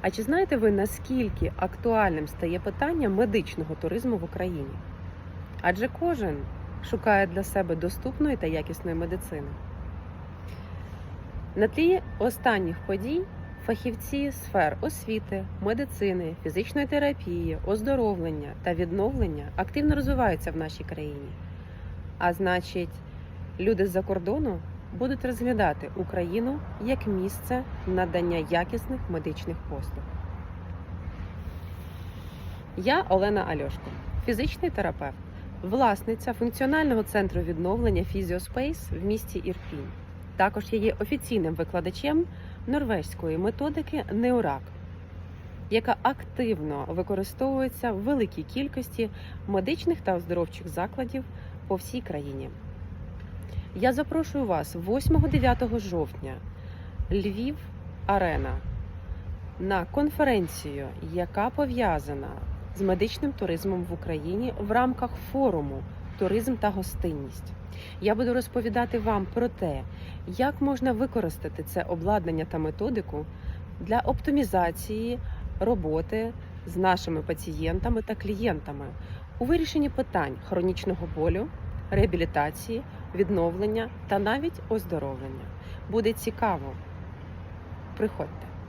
А чи знаєте ви, наскільки актуальним стає питання медичного туризму в Україні? Адже кожен шукає для себе доступної та якісної медицини. На тлі останніх подій фахівці сфер освіти, медицини, фізичної терапії, оздоровлення та відновлення активно розвиваються в нашій країні. А значить, люди з-за кордону будуть розглядати Україну як місце надання якісних медичних послуг. Я Олена Альошко, фізичний терапевт, власниця функціонального центру відновлення Фізіоспейс в місті Ірпінь. Також я є офіційним викладачем норвезької методики Неурак, яка активно використовується в великій кількості медичних та оздоровчих закладів по всій країні. Я запрошую вас 8-9 жовтня Львів Арена на конференцію, яка пов'язана з медичним туризмом в Україні в рамках форуму Туризм та гостинність. Я буду розповідати вам про те, як можна використати це обладнання та методику для оптимізації роботи з нашими пацієнтами та клієнтами у вирішенні питань хронічного болю, реабілітації, відновлення та навіть оздоровлення. Буде цікаво. Приходьте.